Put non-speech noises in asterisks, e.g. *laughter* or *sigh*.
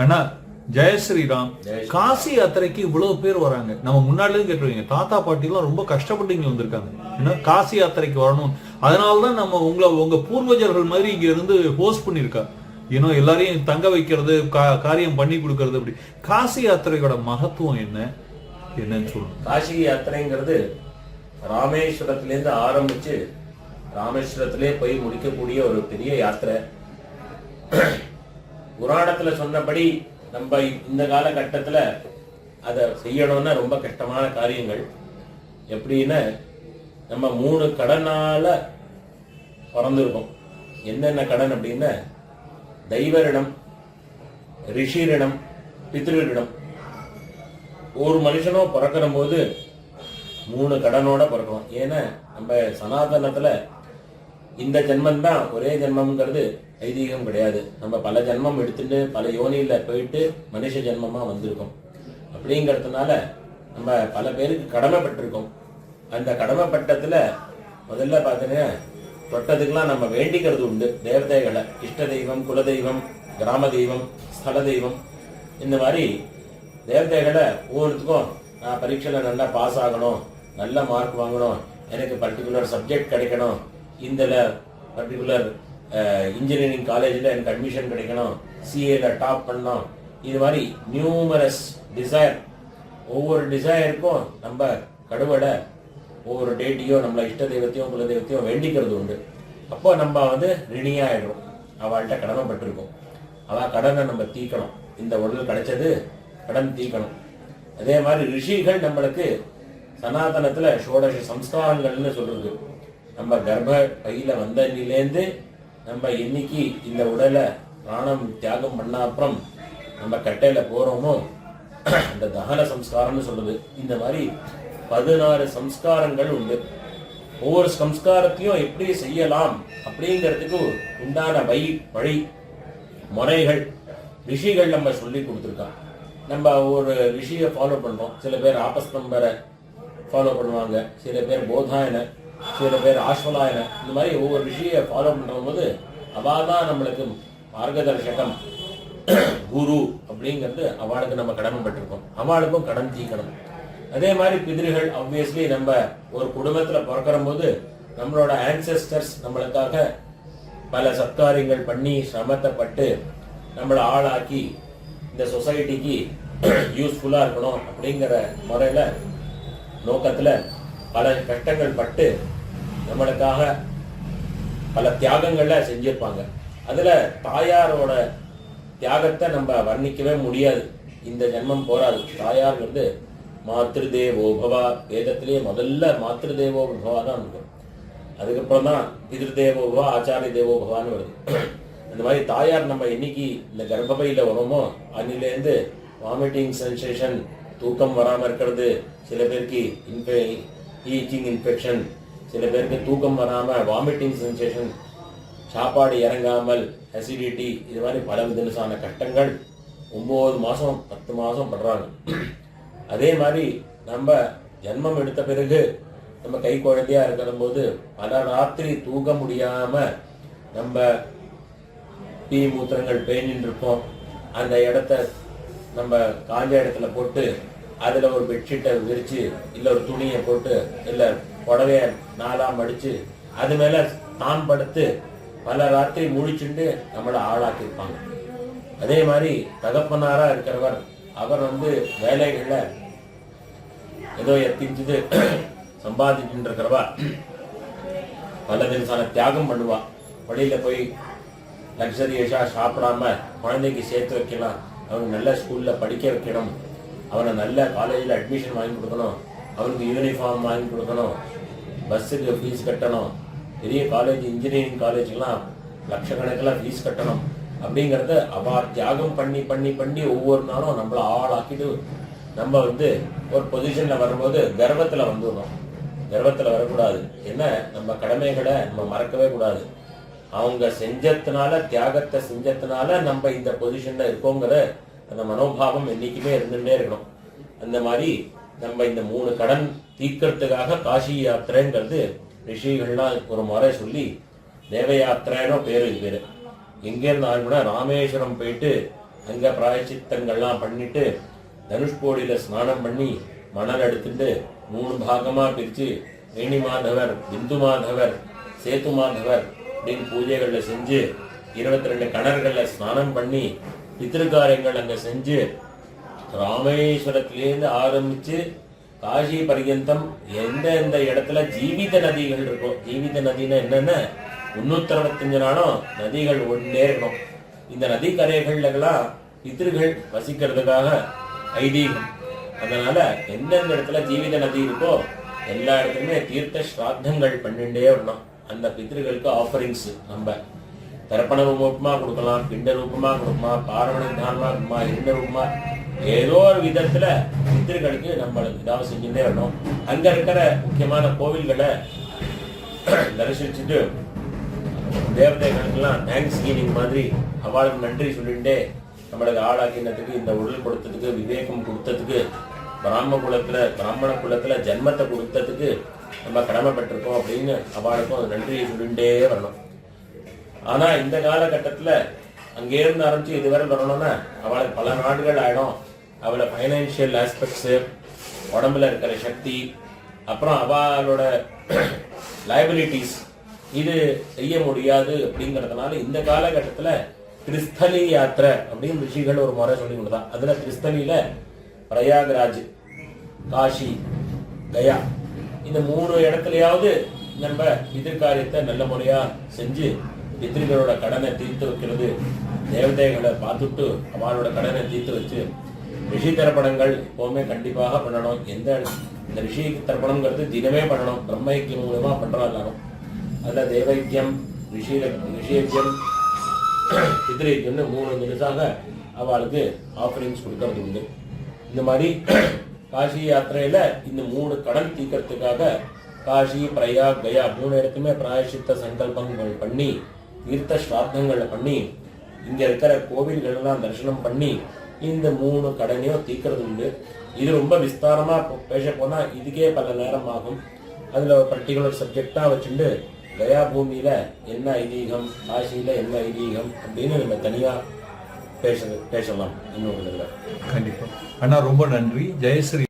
அண்ணா ஜெய ஸ்ரீராம். காசி யாத்திரைக்கு இவ்வளவு பேர் வராங்க. நம்ம முன்னாடியும் கேட்டுருவீங்க தாத்தா பாட்டி எல்லாம் ரொம்ப கஷ்டப்பட்டு இங்க வந்திருக்காங்க. ஏன்னா காசி யாத்திரைக்கு வரணும். அதனாலதான் நம்ம உங்களை உங்க பூர்வஜர்கள் மாதிரி இங்க இருந்து ஹோஸ்ட் பண்ணிருக்கா ஏன்னா எல்லாரையும் தங்க வைக்கிறது காரியம் பண்ணி கொடுக்கறது அப்படி. காசி யாத்திரையோட மகத்துவம் என்ன? என்னன்னு சொல்லுங்க. காசி யாத்திரைங்கிறது ராமேஸ்வரத்திலேருந்து ஆரம்பிச்சு ராமேஸ்வரத்திலே போய் முடிக்கக்கூடிய ஒரு பெரிய யாத்திரை. புராணத்துல சொன்னபடி நம்ம இந்த காலகட்டத்துல அதை செய்யணும்னா ரொம்ப கஷ்டமான காரியங்கள். எப்படின்னா நம்ம மூணு கடனால பிறந்திருக்கோம். என்னென்ன கடன் அப்படின்னா தெய்வரிடம் ரிஷிரிடம் பித்ருரிடம். ஒரு மனுஷனும் பிறக்கிற போது மூணு கடனோட பிறக்கணும். ஏன்னா நம்ம சனாதனத்துல இந்த ஜென்மம் தான் ஒரே ஜென்மம்ங்கிறது ஐதீகம் கிடையாது. நம்ம பல ஜென்மம் எடுத்துட்டு பல யோனியில் போயிட்டு மனுஷ ஜென்மமாக வந்திருக்கோம். அப்படிங்கிறதுனால நம்ம பல பேருக்கு கடமைப்பட்டிருக்கோம். அந்த கடமைப்பட்டத்தில் முதல்ல பார்த்தீங்கன்னா தொட்டதுக்கெல்லாம் நம்ம வேண்டிக்கிறது உண்டு. தேவதைகளை இஷ்ட தெய்வம் குலதெய்வம் கிராம தெய்வம் ஸ்தல தெய்வம். இந்த மாதிரி தேவதைகளை ஒவ்வொன்றுத்துக்கும் நான் பரீட்சையில் நல்லா பாஸ் ஆகணும் நல்ல மார்க் வாங்கணும் எனக்கு பர்டிகுலர் சப்ஜெக்ட் கிடைக்கணும். இந்த பர்டிகுலர் இன்ஜினியரிங் காலேஜில் எனக்கு அட்மிஷன் கிடைக்கணும். சிஏல டாப் பண்ணணும். இது மாதிரி நியூமரஸ் டிசைர் ஒவ்வொரு டிசையருக்கும் நம்ம கடுவடை. ஒவ்வொரு டேட்டையும் நம்மள இஷ்ட தெய்வத்தையும் குல தெய்வத்தையும் வேண்டிக்கிறது உண்டு. அப்போ நம்ம வந்து ரிணியாயிடுறோம் அவள்கிட்ட கடமைப்பட்டிருக்கோம். அவ கடனை நம்ம தீக்கணும். இந்த உடல் கிடைச்சது கடன் தீக்கணும். அதே மாதிரி ரிஷிகள் நம்மளுக்கு சனாதனத்தில் ஷோடச சம்ஸ்காரங்கள்னு சொல்றது. நம்ம கர்ப்ப பையில வந்தன்னிலேருந்து நம்ம என்னைக்கு இந்த உடலை பிராணம் தியாகம் பண்ண அப்புறம் நம்ம கட்டையில போறோமோ? அந்த தகன சம்ஸ்காரம்னு சொல்லுது இந்த மாதிரி பதினாறு சம்ஸ்காரங்கள் உண்டு. ஒவ்வொரு சம்ஸ்காரத்தையும் எப்படி செய்யலாம் அப்படிங்கிறதுக்கு உண்டான வை வழி முறைகள் ரிஷிகள் நம்ம சொல்லி கொடுத்துருக்கான் நம்ம ஒரு ரிஷியை ஃபாலோ பண்ணோம் சில பேர் ஆபஸ்தம்பரை ஃபாலோ பண்ணுவாங்க. சில பேர் போதாயனை சில பேர் ஆஸ்வலாயன. இந்த மாதிரி ஒவ்வொரு ரிஷியை ஃபாலோ பண்ணும்போது போது அவள் தான் நம்மளுக்கு மார்கதர்ஷகம் குரு அப்படிங்கிறது அவளுக்கு நம்ம கடமைப்பட்டிருக்கோம் அவளுக்கும் கடன் தீக்கணும். அதே மாதிரி பிதிரிகள் ஆப்வியஸ்லி நம்ம ஒரு குடும்பத்தில் பிறக்கிற போது நம்மளோட ஆன்செஸ்டர்ஸ் நம்மளுக்காக பல சத்காரியங்கள் பண்ணி சிரமத்தைப்பட்டு நம்மளை ஆளாக்கி இந்த சொசைட்டிக்கு யூஸ்ஃபுல்லாக இருக்கணும் அப்படிங்கிற முறையில் நோக்கத்தில் பல கஷ்டங்கள் பட்டு நம்மளுக்காக பல தியாகங்கள்ல செஞ்சிருப்பாங்க. அதுல தாயாரோட தியாகத்தை நம்ம வர்ணிக்கவே முடியாது. இந்த ஜென்மம் போராது. தாயார் வந்து மாத்திரு தேவோ பவா. வேதத்திலேயே முதல்ல மாத்திரு தேவோ பவா தான் இருக்கும் அதுக்கப்புறம் தான் பிதிரு தேவோ பவா ஆச்சாரிய தேவோ பவான்னு வருது. அந்த மாதிரி தாயார் நம்ம என்னைக்கு இந்த கர்ப்பப்பையில வரோமோ அன்னிலேருந்து வாமிட்டிங் சென்சேஷன் தூக்கம் வராமல் இருக்கிறது சில பேருக்கு இன்ஃபெ ஈச்சிங் இன்ஃபெக்ஷன் சில பேருக்கு தூக்கம் வராமல் வாமிட்டிங் சென்சேஷன் சாப்பாடு இறங்காமல் அசிடிட்டி இது மாதிரி பல விதமான கஷ்டங்கள் ஒம்பது மாதம் பத்து மாதம் படுறாங்க. அதே மாதிரி நம்ம ஜென்மம் எடுத்த பிறகு நம்ம கை குழந்தையாக இருக்கிற போது பல ராத்திரி தூங்க முடியாமல் நம்ம தீ மூத்திரங்கள் பேணின்னு இருப்போம் அந்த இடத்த நம்ம காஞ்ச இடத்துல போட்டு அதில் ஒரு பெட்ஷீட்டை விரித்து இல்லை ஒரு துணியை போட்டு இல்லை புடவைய நாலாம் மடிச்சு அது மேல தான் படுத்து பல ராத்திரி முழிச்சுண்டு நம்மளை ஆளாக்கியிருப்பாங்க. அதே மாதிரி தகப்பனாரா இருக்கிறவர் அவர் வந்து வேலைகளில் ஏதோ எத்திஞ்சது சம்பாதிச்சுட்டு இருக்கிறவா பல தினசான தியாகம் பண்ணுவா. வழியில போய் லக்ஸரியஸாக சாப்பிடாம குழந்தைக்கு சேர்த்து வைக்கலாம். அவனுக்கு நல்ல ஸ்கூல்ல படிக்க வைக்கணும். அவனை நல்ல காலேஜில் அட்மிஷன் வாங்கி கொடுக்கணும். அவனுக்கு யூனிஃபார்ம் வாங்கி கொடுக்கணும். பஸ்ஸுக்கு ஃபீஸ் கட்டணும். பெரிய காலேஜ் இன்ஜினியரிங் காலேஜ்லாம் லட்சக்கணக்கில் ஃபீஸ் கட்டணும். அப்படிங்கிறத அவ தியாகம் பண்ணி பண்ணி பண்ணி ஒவ்வொரு நாளும் நம்மளை ஆளாக்கிட்டு நம்ம வந்து ஒரு பொசிஷனில் வரும்போது கர்வத்தில் வந்துடணும். கர்வத்தில் வரக்கூடாது. என்ன? நம்ம கடமைகளை நம்ம மறக்கவே கூடாது. அவங்க செஞ்சதுனால தியாகத்தை செஞ்சதுனால நம்ம இந்த பொசிஷனில் இருக்கோங்கிற அந்த மனோபாவம் என்றைக்குமே இருந்துட்டே இருக்கணும். அந்த மாதிரி நம்ம இந்த மூணு கடன் தீர்க்கறதுக்காக காசி யாத்திரைங்கிறது ரிஷிகள்லாம் ஒரு முறை சொல்லி தேவ யாத்திரைன்னு பேரு இது பேரு. எங்க ஆரம்பினா ராமேஸ்வரம் போயிட்டு அங்க பிராயச்சித்தங்கள்லாம் பண்ணிட்டு தனுஷ்கோடியில ஸ்நானம் பண்ணி மணல் எடுத்துட்டு மூணு பாகமா பிரிச்சு வேணி மாதவர் பிந்து மாதவர் சேத்து மாதவர் அப்படின்னு பூஜைகள்ல செஞ்சு இருபத்தி ரெண்டு கிணறுகள்ல ஸ்நானம் பண்ணி பித்திருக்காரியங்கள் அங்க செஞ்சு ராமேஸ்வரத்திலேருந்து ஆரம்பிச்சு காசி பரியந்தம் எந்த எந்த இடத்துல ஜீவித நதிகள் இருக்கோ ஜீவித நதினா என்னென்ன முன்னூத்தி அறுபத்தஞ்சு நாளும் நதிகள் ஒன்றே இருக்கும். இந்த நதிக்கரைகள்லாம் பித்திருகள் வசிக்கிறதுக்காக ஐதீகம். அதனால எந்தெந்த இடத்துல ஜீவித நதி இருக்கோ எல்லா இடத்துலையுமே தீர்த்த ஸ்ராத்தங்கள் பண்ணிட்டே வரணும். அந்த பித்திருகளுக்கு ஆஃபரிங்ஸ் நம்ம. தர்ப்பண ரூபமாக கொடுக்கலாம் பிண்ட ரூபமாக கொடுக்கலாம் பாரவண தானமாக கொடுமா இருண்ட ரூபமாக ஏதோ ஒரு விதத்துல பித்திருக்களுக்கு நம்மளுக்கு ஏதாவது செஞ்சுட்டே வரணும். அங்க இருக்கிற முக்கியமான கோவில்களை தரிசிச்சுட்டு தேவதைகளுக்கெல்லாம் தேங்க்ஸ் கிவிங் மாதிரி அவளுக்கு நன்றி சொல்லிட்டு நம்மளுக்கு ஆளாக்கினத்துக்கு இந்த உடல் கொடுத்ததுக்கு விவேகம் கொடுத்ததுக்கு பிராம குலத்துல பிராமண குலத்துல ஜென்மத்தை கொடுத்ததுக்கு நம்ம கடமைப்பட்டிருக்கோம் அப்படின்னு அவளுக்கும் நன்றியை சொல்லிட்டே வரணும். ஆனா இந்த காலகட்டத்துல அங்கேருந்து ஆரம்பித்து ஆரம்பிச்சு இதுவரை வரணும்னா அவளுக்கு பல நாடுகள் ஆயிடும். அவளை ஃபைனான்சியல் ஆஸ்பெக்ட்ஸு உடம்புல இருக்கிற சக்தி அப்புறம் அவளோட *clears throat* லைபிலிட்டிஸ் இது செய்ய முடியாது அப்படிங்கறதுனால இந்த காலகட்டத்தில் கிறிஸ்தலி யாத்திரை அப்படின்னு ரிஷிகள் ஒரு முறை சொல்லி கொடுத்தான் அதில் கிறிஸ்தலியில் பிரயாகராஜ் காஷி கயா இந்த மூணு இடத்துலையாவது நம்ம எதிர்காரியத்தை நல்ல முறையாக செஞ்சு பித்திரிகளோட கடனை தீர்த்து வைக்கிறது? தேவதைகளை பார்த்துட்டு அவளோட கடனை தீர்த்து வச்சு ரிஷி தர்ப்பணங்கள் எப்போவுமே கண்டிப்பாக பண்ணணும். எந்த இந்த ரிஷி தர்ப்பணம்ங்கிறது தினமே பண்ணணும். பிரம்மைக்கியம் மூலமா பண்றோம் எல்லாரும் அதில் தேவைக்கியம் ரிஷி ரிஷியக்கியம் பித்ரேக்கியம்னு மூணு நிமிஷாக அவளுக்கு ஆஃபரிங்ஸ் கொடுக்கறது உண்டு. இந்த மாதிரி காஷி யாத்திரையில இந்த மூணு கடன் தீர்க்கறதுக்காக காஷி பிரயாக் கயா மூணு இடத்துமே பிராயசித்த சங்கல்பங்கள் பண்ணி தீர்த்த ஸ்ராத்தங்களை பண்ணி இங்கே இருக்கிற கோவில்கள்லாம் தரிசனம் பண்ணி இந்த மூணு கடனையும் தீர்க்கறது உண்டு. இது ரொம்ப விஸ்தாரமாக பேச போனால் இதுக்கே பல நேரம் ஆகும். அதில் ஒரு பர்டிகுலர் சப்ஜெக்டாக வச்சுட்டு கயா பூமியில் என்ன ஐதீகம்? காசியில் என்ன ஐதீகம்? அப்படின்னு நம்ம தனியாக பேச பேசலாம் இன்னொரு இதுல. கண்டிப்பாக அண்ணா ரொம்ப நன்றி. ஜெயஸ்ரீ